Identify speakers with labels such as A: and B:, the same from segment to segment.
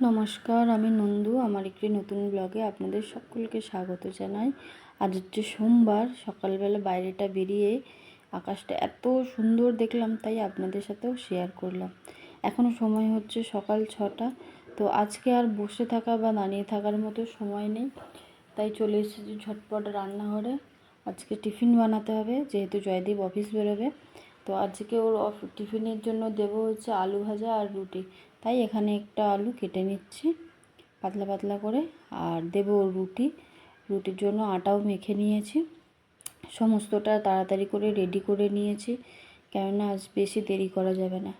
A: নমস্কার, আমি নন্দু, আমার একটি নতুন ব্লগে আপনাদের সকলকে স্বাগত জানাই। আজ হচ্ছে সোমবার, সকালবেলা বাইরেটা বেরিয়ে আকাশটা এত সুন্দর দেখলাম, তাই আপনাদের সাথেও শেয়ার করলাম। এখনও সময় হচ্ছে সকাল ছটা, তো আজকে আর বসে থাকা বা দাঁড়িয়ে থাকার মতো সময় নেই। তাই চলে এসেছি ঝটপট রান্নাঘরে। আজকে টিফিন বানাতে হবে, যেহেতু জয়দীপ অফিস বেরোবে। তো আজকে ওর অফ- টিফিনের জন্য দেবো হচ্ছে আলু ভাজা আর রুটি। তাই এখানে একটা আলু কেটে নিচ্ছি, পাতলা পাতলা করে, আর দেবো ওর রুটি। রুটির জন্য আটাও মেখে নিয়েছি। সমস্তটা তাড়াতাড়ি করে রেডি করে নিয়েছি, কেননা আজ বেশি দেরি করা যাবে না।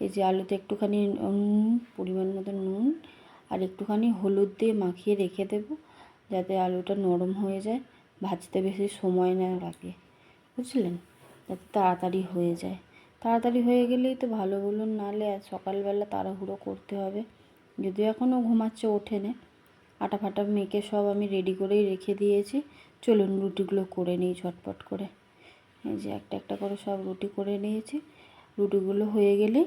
A: এই যে আলুতে একটুখানি নুন, পরিমাণ মতো নুন, আর একটুখানি হলুদ দিয়ে মাখিয়ে রেখে দেবো, যাতে আলুটা নরম হয়ে যায়, ভাজতে বেশি সময় না লাগে। বুঝলেন? যাতে তাড়াতাড়ি হয়ে যায়। তাড়াতাড়ি হয়ে গেলেই তো ভালো বলুন, নাহলে সকালবেলা তাড়াহুড়ো করতে হবে। যদিও এখনও ঘুমাচ্ছে, ওঠেনে। আটা ফাটা মেখে সব আমি রেডি করেই রেখে দিয়েছি। চলুন রুটিগুলো করে নিই ঝটপট করে। এই যে একটা একটা করে সব রুটি করে নিয়েছি। রুটিগুলো হয়ে গেলেই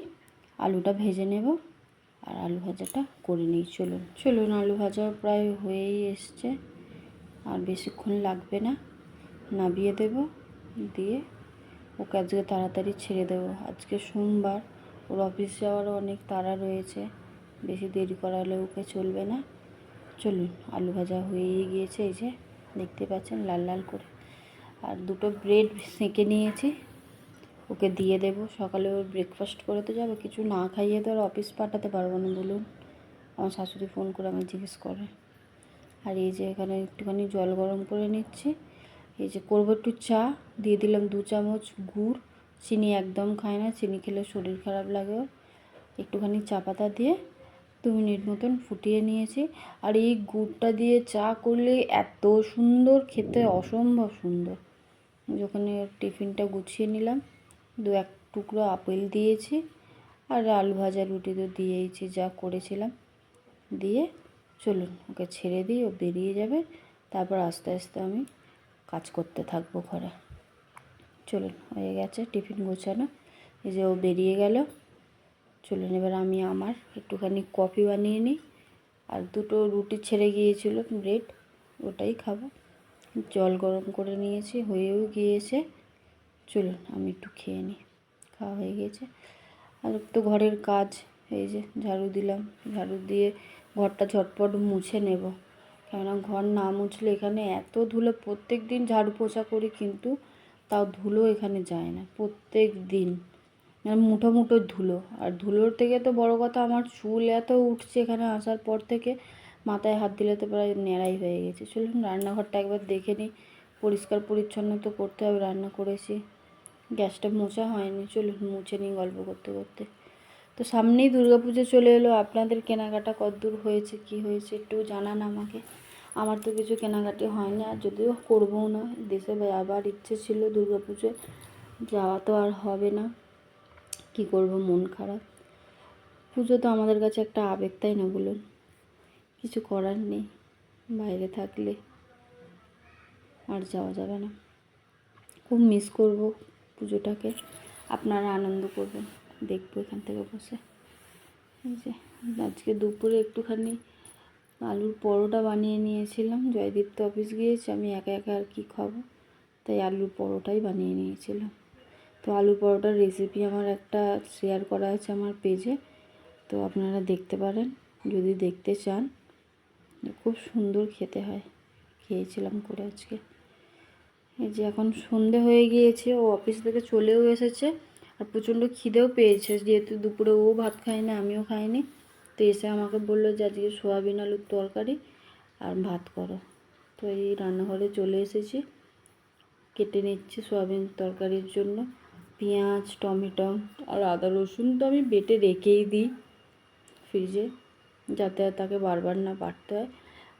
A: আলুটা ভেজে নেব আর আলু ভাজাটা করে নিই। চলুন চলুন, আলু ভাজা প্রায় হয়েই এসছে। আর বেশিক্ষণ লাগবে না। নাবিয়ে দেব, দিয়ে ওকে আজকে তাড়াতাড়ি ছেড়ে দেবো। আজকে সোমবার, ওর অফিস যাওয়ারও অনেক তাড়া রয়েছে। বেশি দেরি করালে ওকে চলবে না। চলুন, আলু ভাজা হয়েই গিয়েছে এই যে, দেখতে পাচ্ছেন লাল লাল করে। আর দুটো ব্রেড সেঁকে নিয়েছি। ওকে দিয়ে দেব। সকালে ওর ব্রেকফাস্ট করে তো যাবে, কিছু না খাইয়ে তো আর অফিস পাঠাতে পারব না, বলুন। আমার শাশুড়ি ফোন করে আমি জিজ্ঞেস করে। আর এই যে এখানে একটুখানি জল গরম করে নিচ্ছি। এই যে করব একটু চা, দিয়ে দিলাম দু চামচ গুড়। চিনি একদম খায় না, চিনি খেলে শরীর খারাপ লাগে একটুখানি চা পাতা দিয়ে দু মিনিট মতন ফুটিয়ে নিয়েছি। আর এই গুড়টা দিয়ে চা করলে এত সুন্দর, খেতে অসম্ভব সুন্দর। যখন টিফিনটা গুছিয়ে নিলাম, দু এক টুকরো আপেল দিয়েছি আর আলু ভাজা রুটি তো দিয়েইছি, যা করেছিলাম। দিয়ে চলুন, ওকে ছেড়ে দিই, ও বেরিয়ে যাবে। তারপর আস্তে আস্তে আমি কাজ করতে থাকব ঘরে। চলুন, হয়ে গেছে টিফিন গোছানো। এই যে ও বেরিয়ে গেল। চলুন, এবার আমি আমার একটুখানি কফি বানিয়ে নিই। আর দুটো রুটি ছেড়ে গিয়েছিল, ব্রেড, ওটাই খাব। জল গরম করে নিয়েছি, হয়েও গিয়েছে। চলুন, আমি একটু খেয়ে নিই। খাওয়া হয়ে গিয়েছে আর তো ঘরের কাজ, এই যে ঝাড়ু দিলাম। ঝাড়ু দিয়ে ঘরটা ঝটপট মুছে নেব। কেননা ঘর না মুছলে এখানে এত ধুলো, প্রত্যেক দিন ঝাড়ু পোছা করি কিন্তু তাও ধুলো এখানে যায় না, প্রত্যেক দিন। আর মুঠো মুঠো ধুলো। আর ধুলোর থেকে তো বড় কথা, আমার চুল এত উঠছে এখানে আসার পর থেকে, মাথায় হাত দিলে তো প্রায় ন্যাড়াই হয়ে গেছে। চলুন রান্নাঘরটা একবার দেখে নিই। পরিষ্কার পরিচ্ছন্ন তো করতে হবে, রান্না করেছি। গ্যাসটা মোছা হয়নি, চলুন মুছে নিই গল্প করতে করতে। তো সামনেই দুর্গাপুজো চলে এলো, আপনাদের কেনাকাটা কতদূর হয়েছে, কি হয়েছে একটু জানান আমাকে। আমার তো কিছু কেনাকাটি হয়নি আর যদিও করবও না। দেশে আবার ইচ্ছে ছিল দুর্গাপুজো যাওয়া তো আর হবে না। কি করব, মন খারাপ। পুজো তো আমাদের কাছে একটা আবেগ, তাই না বলুন? কিছু করার নেই, বাইরে থাকলে আর যাওয়া যাবে না। খুব মিস করব পুজোটাকে। আপনারা আনন্দ করবেন। দেখব এখান থেকে বসে। এই যে, আজকে দুপুরে একটুখানি আলুর পরোটা বানিয়ে নিয়েছিলাম। জয়দীপ তো অফিস গিয়েছে, আমি একা একা আর কি খাব? তাই আলুর পরোটাই বানিয়ে নিয়েছিলাম। তো আলু পরোটার রেসিপি আমার একটা শেয়ার করা আছে আমার পেজে তো আপনারা দেখতে পারেন, যদি দেখতে চান। খুব সুন্দর খেতে হয়। খেয়েছিলাম করে আজকে। এই যে এখন সন্ধে হয়ে গিয়েছে, ও অফিস থেকে চলেও এসেছে। আর প্রচণ্ড খিদেও পেয়েছে, যেহেতু দুপুরে ও ভাত খায় না আমিও খাইনি। তো এসে আমাকে বলল যে, আজকে সোয়াবিন আলুর তরকারি আর ভাত করো। তো এই রান্নাঘরে চলে এসেছি। কেটে নিচ্ছি সোয়াবিন তরকারির জন্য। পেঁয়াজ, টমেটো আর আদা রসুন তো আমি বেটে রেখেই দিই ফ্রিজে, যাতে তাকে বারবার না বাটতে হয়।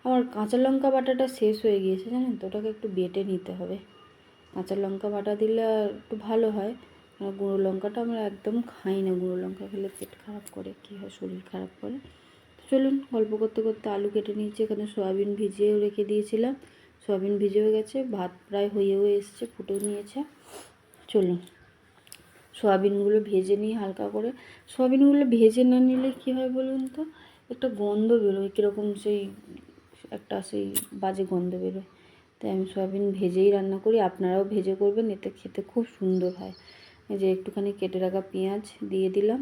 A: আমার কাঁচা লঙ্কা বাটাটা শেষ হয়ে গিয়েছে জানেন তো, ওটাকে একটু বেটে নিতে হবে। কাঁচা লঙ্কা বাটা দিলে একটু ভালো হয়। আর গুঁড়ো লঙ্কাটা আমরা একদম খাই না। গুঁড়ো লঙ্কা খেলে পেট খারাপ করে, কী হয়, শরীর খারাপ করে। তো চলুন, গল্প করতে করতে আলু কেটে নিয়েছি। এখানে সয়াবিন ভিজিয়েও রেখে দিয়েছিলাম। সয়াবিন ভিজেও গেছে, ভাত প্রায় হয়েও এসছে, ফুটেও নিয়েছে। চলুন, সয়াবিনগুলো ভেজে নিই হালকা করে। সয়াবিনগুলো ভেজে না নিলে কী হয় বলুন তো? একটা গন্ধ বেরোয়, কীরকম সেই একটা সেই বাজে গন্ধ বেরোয়। তাই আমি সয়াবিন ভেজেই রান্না করি। আপনারাও ভেজে করবেন, এতে খেতে খুব সুন্দর হয়। যে একটুখানি কেটে রাখা পেঁয়াজ দিয়ে দিলাম।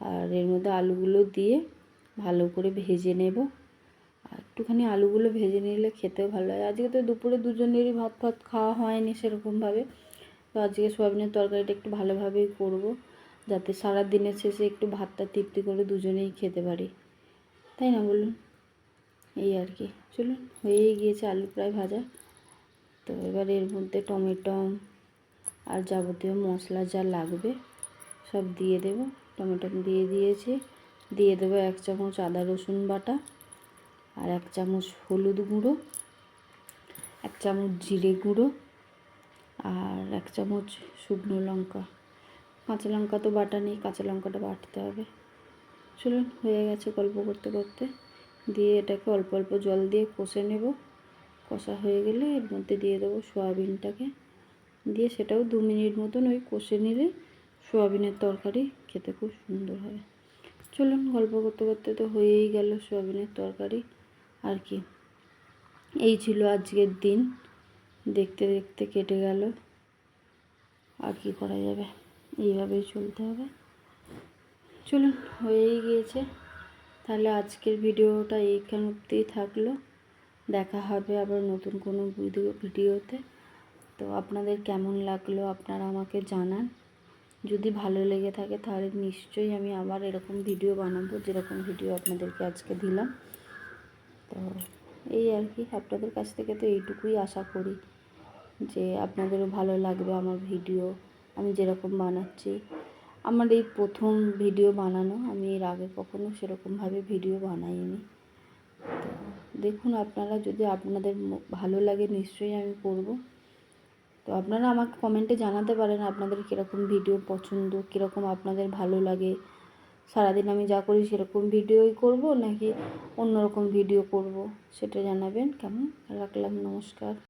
A: আর এর মধ্যে আলুগুলো দিয়ে ভালো করে ভেজে নেব। আর একটুখানি আলুগুলো ভেজে নিলে খেতেও ভালো হয় আজকে তো দুপুরে দুজনেরই ভাত ফাত খাওয়া হয়নি সেরকমভাবে। তো আজকে সোয়াবিনের তরকারিটা একটু ভালোভাবেই করব যাতে সারা দিনের শেষে একটু ভাতটা তৃপ্তি করে দুজনেই খেতে পারি। তাই না বলুন? এই আর কি। চলুন, হয়েই গিয়েছে আলু প্রায় ভাজা। তো এবার এর মধ্যে টমেটো আর যাবতীয় মশলা যা লাগবে সব দিয়ে দেব। টমেটো দিয়ে দিয়েছি। দিয়ে দেবো এক চামচ আদা রসুন বাটা আর এক চামচ হলুদ গুঁড়ো, এক চামচ জিরে গুঁড়ো আর এক চামচ শুকনো লঙ্কা। কাঁচা লঙ্কা তো বাটা নেই, কাঁচা লঙ্কাটা বাটতে হবে। চলুন, হয়ে গেছে গল্প করতে করতে। দিয়ে এটাকে অল্প অল্প জল দিয়ে কষে নেব। কষা হয়ে গেলে এর মধ্যে দিয়ে দেবো সোয়াবিনটাকে। দিয়ে সেটাও দু মিনিট মতন ওই কষে নিলে সোয়াবিনের তরকারি খেতে খুব সুন্দর হবে চলুন গল্প করতে করতে তো হয়েই গেল সোয়াবিনের তরকারি। আর কি? এই ছিল আজকের দিন। দেখতে দেখতে কেটে গেল। আর কি করা যাবে? এইভাবেই চলতে হবে। চলুন, হয়েই গিয়েছে। তাহলে আজকের ভিডিওটা এইখান অব্দিই থাকল। দেখা হবে আবার নতুন কোনো ভিডিও ভিডিওতে। তো আপনাদের কেমন লাগল আপনারা আমাকে জানান। যদি ভালো লেগে থাকে তাহলে নিশ্চয়ই আমি আবার এরকম ভিডিও বানাবো, যেরকম ভিডিও আপনাদেরকে আজকে দিলাম। তো এই আর কি, আপনাদের কাছ থেকে তো এইটুকুই আশা করি যে আপনাদেরও ভালো লাগবে আমার ভিডিও আমি যেরকম বানাচ্ছি। আমার এই প্রথম ভিডিও বানানো, আমি এর আগে কখনো সেরকমভাবে ভিডিও বানাইনি। দেখুন, আপনারা যদি আপনাদের ভালো লাগে নিশ্চয়ই আমি করব। তো আপনারা আমাকে কমেন্টে জানাতে পারেন আপনাদের কীরকম ভিডিও পছন্দ, কীরকম আপনাদের ভালো লাগে। সারাদিন আমি যা করি সেরকম ভিডিওই করব নাকি অন্যরকম ভিডিও করব, সেটা জানাবেন। কেমন? রাখলাম, নমস্কার।